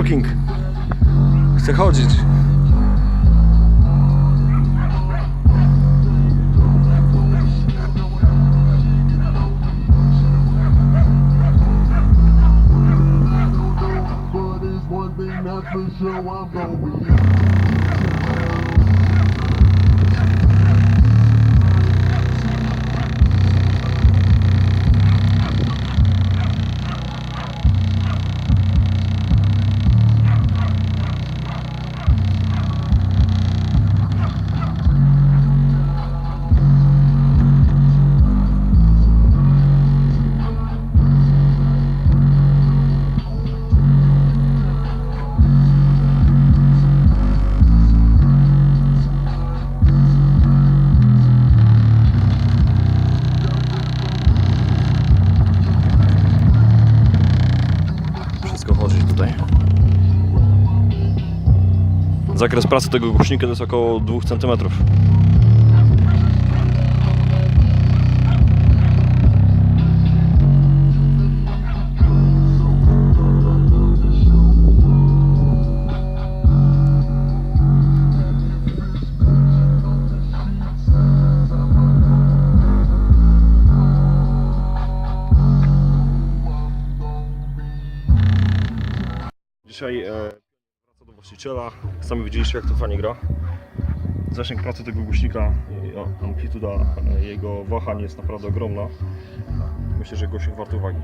walking. Chce chodzić. For sure, I'm gonna tutaj. Zakres pracy tego głośnika to jest około 2 cm. Dzisiaj e, do właściciela. Sami widzieliście jak to fajnie gra. Zasięg pracy tego głośnika o, amplituda e, jego wahań jest naprawdę ogromna. Myślę, że głośnik wart uwagi.